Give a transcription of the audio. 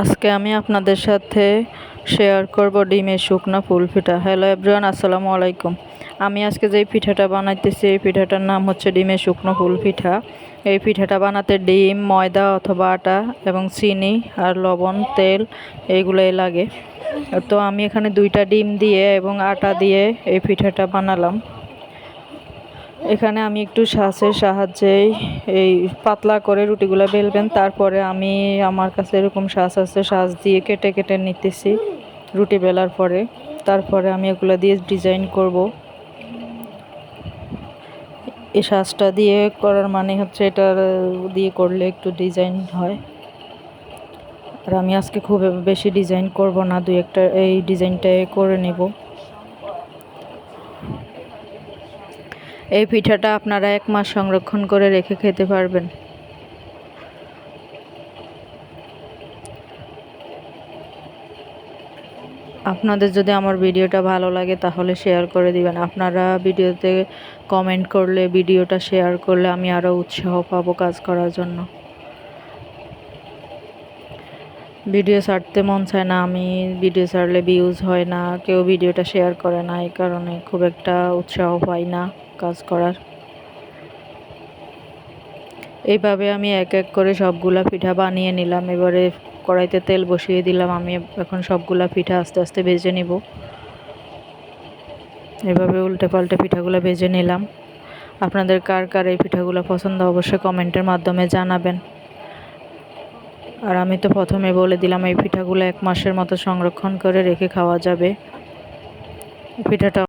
আজকে আমি আপনাদের সাথে শেয়ার করব ডিমের শুকনো ফুল পিঠা। হ্যালো এভরিওয়ান আসসালামু আলাইকুম। আমি আজকে যেই পিঠাটা বানাইতেছি, এই পিঠাটার নাম হচ্ছে ডিমের শুকনো ফুল পিঠা। এই পিঠাটা বানাতে ডিম, ময়দা অথবা আটা এবং চিনি আর লবণ, তেল এইগুলোই লাগে। তো আমি এখানে দুইটা ডিম দিয়ে এবং আটা দিয়ে এই পিঠাটা বানালাম। এখানে আমি একটু শ্বাসের সাহায্যেই এই পাতলা করে রুটিগুলো বেলবেন। তারপরে আমি আমার কাছে এরকম শ্বাস আছে, শ্বাস দিয়ে কেটে কেটে নিতেছি রুটি বেলার পরে। তারপরে আমি এগুলো দিয়ে ডিজাইন করব। এই শ্বাসটা দিয়ে করার মানে হচ্ছে এটা দিয়ে করলে একটু ডিজাইন হয়। আর আমি আজকে খুব বেশি ডিজাইন করব না, দুই একটা এই ডিজাইনটাই করে নেব। এই পিঠাটা আপনারা এক মাস সংরক্ষণ করে রেখে খেতে পারবেন। আপনাদের যদি আমার ভিডিওটা ভালো লাগে তাহলে শেয়ার করে দিবেন। আপনারা ভিডিওতে কমেন্ট করলে, ভিডিওটা শেয়ার করলে আমি আরও উৎসাহ পাবো কাজ করার জন্য। ভিডিও ছাড়তে মন চায় না, আমি ভিডিও ছাড়লে ভিউজ হয় না, কেউ ভিডিওটা শেয়ার করে না, এই কারণে খুব একটা উৎসাহ পাই না কাজ করার। এইভাবে আমি এক এক করে সবগুলা পিঠা বানিয়ে নিলাম, এবারে কড়াইতে তেল বসিয়ে দিলাম, আমি এখন সবগুলা পিঠা আস্তে আস্তে ভেজে নিব। এভাবে উল্টে পাল্টে পিঠাগুলো ভেজে নিলাম। আপনাদের কার কার এই পিঠাগুলো পছন্দ, অবশ্যই কমেন্টের মাধ্যমে জানাবেন। আর আমি তো প্রথমে বলে দিলাম, এই পিঠাগুলো এক মাসের মতো সংরক্ষণ করে রেখে খাওয়া যাবে। পিঠাটা